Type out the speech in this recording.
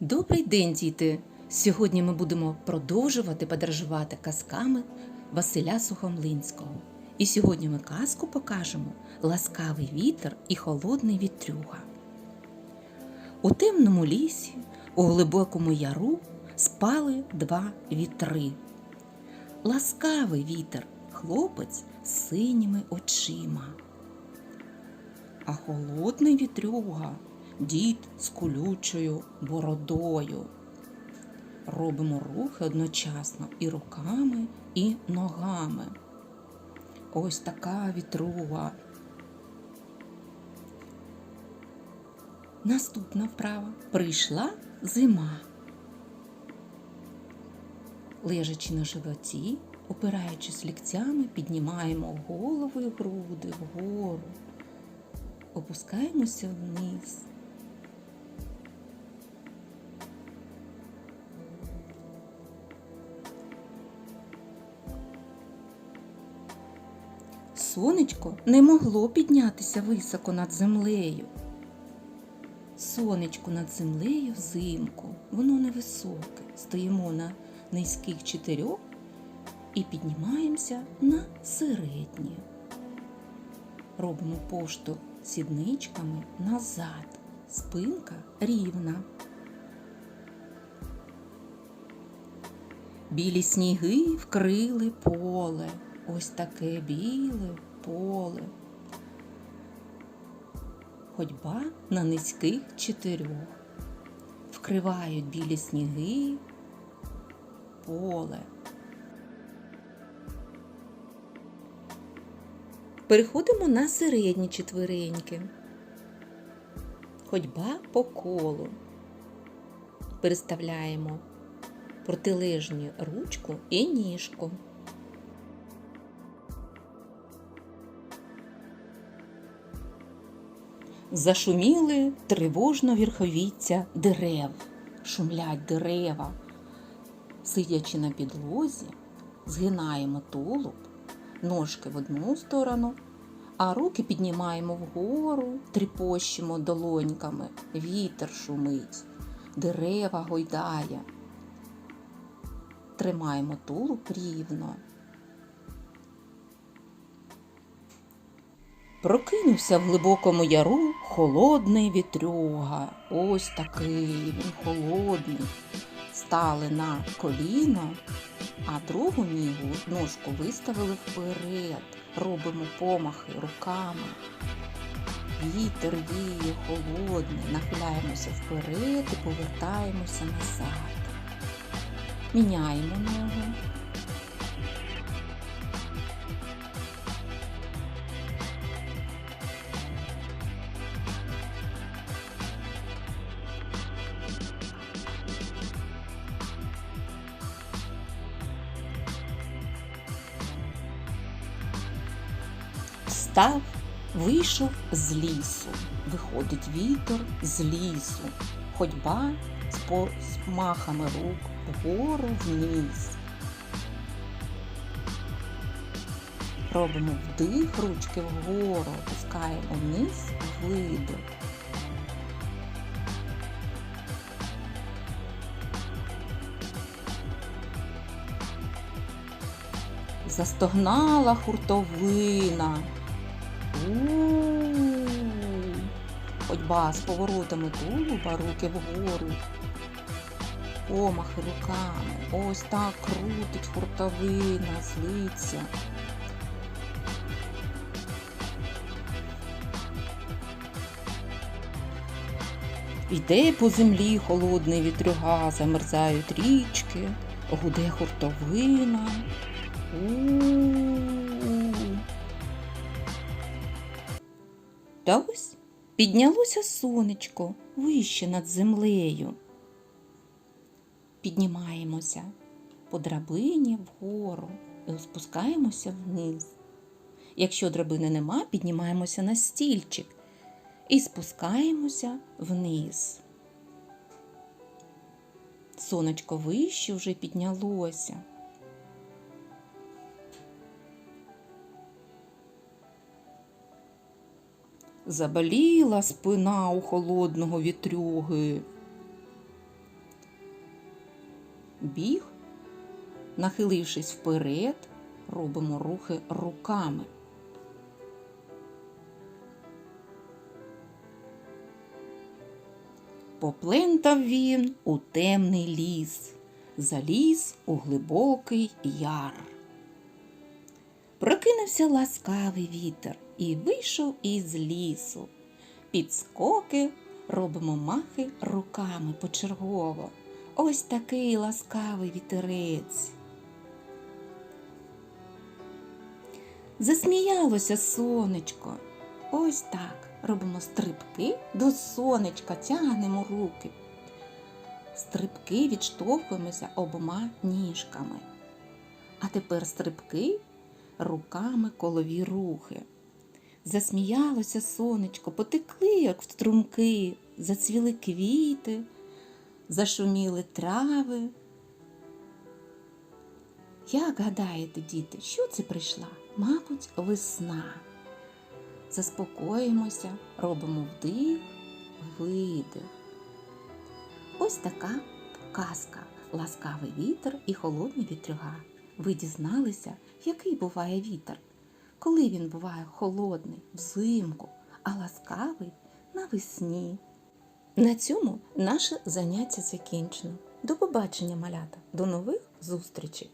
Добрий день, діти! Сьогодні ми будемо продовжувати подорожувати казками Василя Сухомлинського. І сьогодні ми казку покажемо Ласкавий вітер і холодний вітрюга. У темному лісі, у глибокому яру спали два вітри. Ласкавий вітер, хлопець з синіми очима. А холодний вітрюга дід з колючою бородою. Робимо рухи одночасно і руками, і ногами. Ось така вітруга. Наступна вправа. Прийшла зима. Лежачи на животі, опираючись ліктями, піднімаємо голову і груди вгору. Опускаємося вниз. Сонечко не могло піднятися високо над землею. Сонечко над землею взимку, воно невисоке. Стоїмо на низьких чотирьох і піднімаємося на середні. Робимо пошту сідничками назад. Спинка рівна. Білі сніги вкрили поле. Ось таке біле поле. Ходьба на низьких чотирьох. Вкривають білі сніги поле. Переходимо на середні четвереньки. Ходьба по колу. Переставляємо протилежню ручку і ніжку. Зашуміли тривожно вірховіття дерев, шумлять дерева. Сидячи на підлозі, згинаємо тулуб, ножки в одну сторону, а руки піднімаємо вгору, тріпощимо долоньками, вітер шумить, дерева гойдає. Тримаємо тулуб рівно. Прокинувся в глибокому яру холодний вітрюга. Ось такий він холодний. Стали на коліно, а другу нігу ножку виставили вперед. Робимо помахи руками. Вітер віє холодний, нахиляємося вперед і повертаємося назад. Міняємо ногу. Встав, вийшов з лісу. Виходить вітер з лісу. Ходьба з махами рук вгору вниз. Робимо вдих, ручки вгору, опускаємо вниз, видих. Застогнала хуртовина. Ходьба з поворотами тулуба, руки вгору. Помахи руками. Ось так крутить хуртовина, злиться. Йде по землі холодний вітрюга, замерзають річки, гуде хуртовина. У-у-у. Та ось піднялося сонечко вище над землею. Піднімаємося по драбині вгору і спускаємося вниз. Якщо драбини нема, піднімаємося на стільчик і спускаємося вниз. Сонечко вище вже піднялося. Заболіла спина у холодного вітрюги. Біг, нахилившись вперед, робимо рухи руками. Поплентав він у темний ліс, заліз у глибокий яр. Прокинувся ласкавий вітер і вийшов із лісу. Підскоки робимо махи руками почергово. Ось такий ласкавий вітерець. Засміялося сонечко. Ось так робимо стрибки до сонечка, тягнемо руки. Стрибки відштовхуємося обома ніжками. А тепер стрибки руками колові рухи. Засміялося сонечко, потекли, як струмки, зацвіли квіти, зашуміли трави. Як гадаєте, діти, що це прийшла? Мабуть, весна. Заспокоїмося, робимо вдих, видих. Ось така казка ласкавий вітер і холодний вітрюга. Ви дізналися, який буває вітер, коли він буває холодний взимку, а ласкавий навесні. На цьому наше заняття закінчено. До побачення, малята, до нових зустрічей!